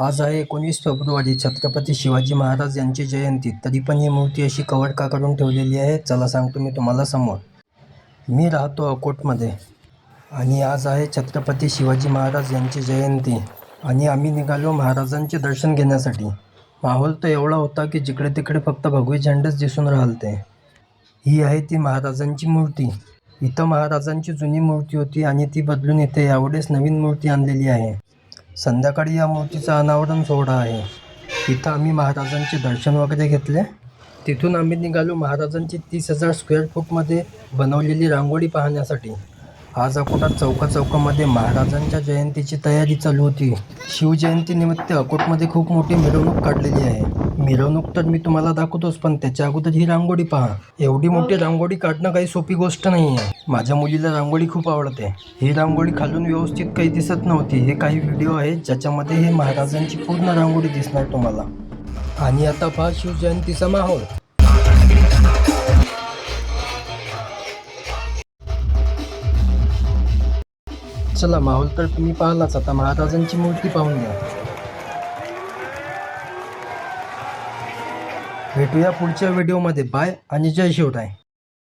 आज आहे एकोणीस फेब्रुवारी. छत्रपती शिवाजी महाराज यांची जयंती. तरी पण ही मूर्ती अशी कवर का करून ठेवलेली आहे. चला सांगतो मी तुम्हाला समोर. मी राहतो अकोटमध्ये. आणि आज आहे छत्रपती शिवाजी महाराज यांची जयंती. आणि आम्ही निघालो महाराजांचे दर्शन घेण्यासाठी. माहोल तर एवढा होता की जिकडे तिकडे फक्त भगवे झेंडेच दिसून राहते. ही आहे ती महाराजांची मूर्ती. इथं महाराजांची जुनी मूर्ती होती आणि ती बदलून इथे यावेळेस नवीन मूर्ती आणलेली आहे. संध्याकाळी या मूर्तीचा अनावरण सोहळा आहे. तिथं आम्ही महाराजांचे दर्शन वगैरे घेतले. तिथून आम्ही निघालो महाराजांची तीस हजार स्क्वेअर फूटमध्ये बनवलेली रांगोळी पाहण्यासाठी. आज अकोटात चौका चौकामध्ये महाराजांच्या जयंतीची तयारी चालू होती. शिवजयंतीनिमित्त अकोटमध्ये खूप मोठी मिरवणूक काढलेली आहे. मिरवणूक तर मी तुम्हाला दाखवतोच पण त्याच्या अगोदर ही रांगोळी पहा. एवढी मोठी रांगोळी काढणं काही सोपी गोष्ट नाही आहे माझ्या मुलीला रांगोळी खूप आवडते. ही रांगोळी खालून व्यवस्थित काही दिसत नव्हती. हे काही व्हिडिओ आहेत ज्याच्यामध्ये हे महाराजांची पूर्ण रांगोळी दिसणार तुम्हाला. आणि आता पहा शिवजयंतीचा माहोल. चला माहोल तर तुम्ही पाहिलाच. आता महाराजांची मूर्ती पाहून घ्या. भेटूया पुढच्या व्हिडिओमध्ये. बाय आणि जय शिवराय.